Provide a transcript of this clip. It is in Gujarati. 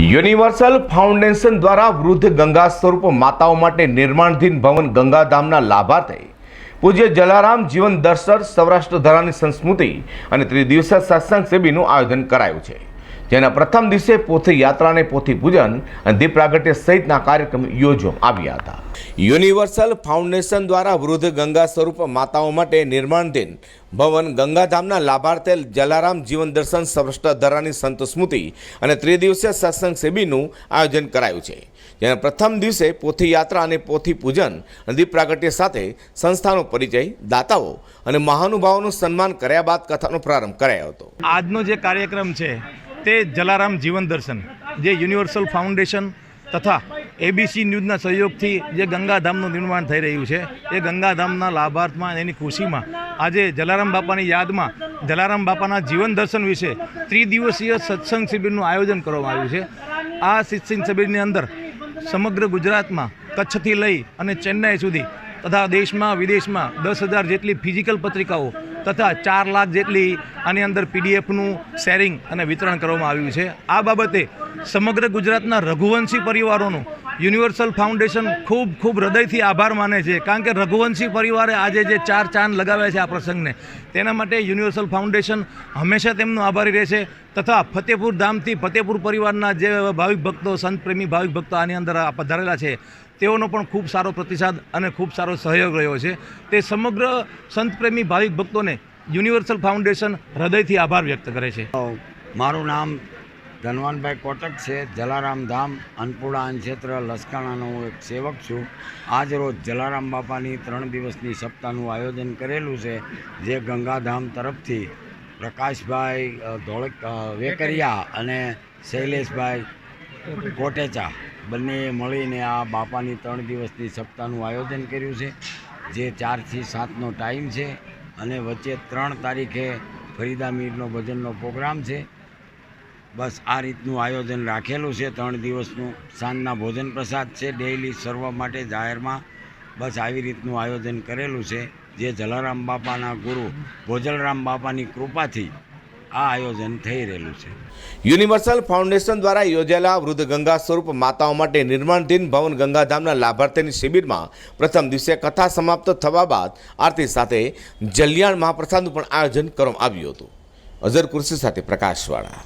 યુનિવર્સલ ફાઉન્ડેશન દ્વારા વૃદ્ધ ગંગા સ્વરૂપ માતાઓ માટે નિર્માણધીન ભવન ગંગાધામના લાભાર્થે પૂજ્ય જલારામ જીવન દર્શન સૌરાષ્ટ્ર ધરાની સંસ્કૃતિ અને ત્રિદિવસીય સત્સંગ શિબિરનું આયોજન કરાયું છે. જેના પ્રથમ દિવસે પોથી યાત્રા અને પોથી પૂજન અને દીપ પ્રાગટ્ય સહિતના કાર્યક્રમ યોજવામાં આવ્યા હતા. યુનિવર્સલ ફાઉન્ડેશન દ્વારા વૃદ્ધ ગંગા સ્વરૂપ માતાઓ માટે નિર્માણધીન ભવન ગંગાધામના લાભાર્થે જલારામ જીવન દર્શન સૌરાષ્ટ્ર ધરાની સંત સ્મૃતિ અને ત્રિદિવસીય સત્સંગ શિબિરનું આયોજન કરાયું છે. જેના પ્રથમ દિવસે પોથી યાત્રા અને પોથી પૂજન અને દીપ પ્રાગટ્ય સાથે સંસ્થાનો પરિચય દાતાઓ અને મહાનુભાવોનું સન્માન કર્યા બાદ કથાનો પ્રારંભ કરાયો હતો. આજનો જે કાર્યક્રમ છે તે જલારામ જીવન દર્શન, જે યુનિવર્સલ ફાઉન્ડેશન તથા એબીસી ન્યૂઝના સહયોગથી જે ગંગાધામનું નિર્માણ થઈ રહ્યું છે, એ ગંગાધામના લાભાર્થમાં એની ખુશીમાં આજે જલારામ બાપાની યાદમાં જલારામ બાપાના જીવન દર્શન વિશે ત્રિદિવસીય સત્સંગ શિબિરનું આયોજન કરવામાં આવ્યું છે. આ સત્સંગ શિબિરની અંદર સમગ્ર ગુજરાતમાં કચ્છથી લઈ અને ચેન્નાઈ સુધી તથા દેશમાં વિદેશમાં દસ હજાર જેટલી ફિઝિકલ પત્રિકાઓ તથા ચાર લાખ જેટલી આની અંદર પીડીએફનું શેરિંગ અને વિતરણ કરવામાં આવ્યું છે. આ બાબતે સમગ્ર ગુજરાતના રઘુવંશી પરિવારોનું યુનિવર્સલ ફાઉન્ડેશન ખૂબ ખૂબ હૃદયથી આભાર માને છે. કારણ કે રઘુવંશી પરિવારે આજે જે ચાર ચાંદ લગાવ્યા છે આ પ્રસંગને, તેના માટે યુનિવર્સલ ફાઉન્ડેશન હંમેશા તેમનું આભારી રહેશે તથા ફતેપુર ધામથી ફતેપુર પરિવારના જે ભાવિક ભક્તો, સંત પ્રેમી ભાવિક ભક્તો આની અંદર પધારેલા છે. તેઓનો પણ ખૂબ સારો પ્રતિસાદ અને ખૂબ સારો સહયોગ રહ્યો છે. તે સમગ્ર સંત પ્રેમી ભાવિક ભક્તોને યુનિવર્સલ ફાઉન્ડેશન હૃદયથી આભાર વ્યક્ત કરે છે. મારું નામ ધનવાનભાઈ કોટક છે, જલારામ ધામ, અન્નપૂર્ણા અન્નક્ષેત્ર લસકાણાનો હું એક સેવક છું. આજ રોજ જલારામ બાપાની ત્રણ દિવસની સપ્તાહનું આયોજન કરેલું છે, જે ગંગાધામ તરફથી પ્રકાશભાઈ ધોળક વેકરિયા અને શૈલેષભાઈ કોટેચા બંને મળીને આ બાપાની ત્રણ દિવસની સપ્તાહનું આયોજન કર્યું છે, જે ચારથી સાતનો ટાઈમ છે અને વચ્ચે ત્રણ તારીખે ફરીદા મીરનો ભજનનો પ્રોગ્રામ છે. બસ આ રીતનું આયોજન રાખેલું છે, ત્રણ દિવસનું સાંજના ભોજન પ્રસાદ છે, ડેઈલી સર્વ માટે જાહેરમાં બસ આવી રીતનું આયોજન કરેલું છે, જે જલારામ બાપાના ગુરુ, ભોજલરામ બાપાની કૃપાથી આ આયોજન થઈ રહેલું છે. યુનિવર્સલ ફાઉન્ડેશન દ્વારા યોજાયેલા વૃદ્ધ ગંગા સ્વરૂપ માતાઓ માટે નિર્માણધીન ભવન ગંગાધામના લાભાર્થીની શિબિરમાં પ્રથમ દિવસે કથા સમાપ્ત થવા બાદ આરતી સાથે જલિયાણ મહાપ્રસાદનું પણ આયોજન કરવામાં આવ્યું હતું. અઝર કુર્સી સાથે પ્રકાશવાળા.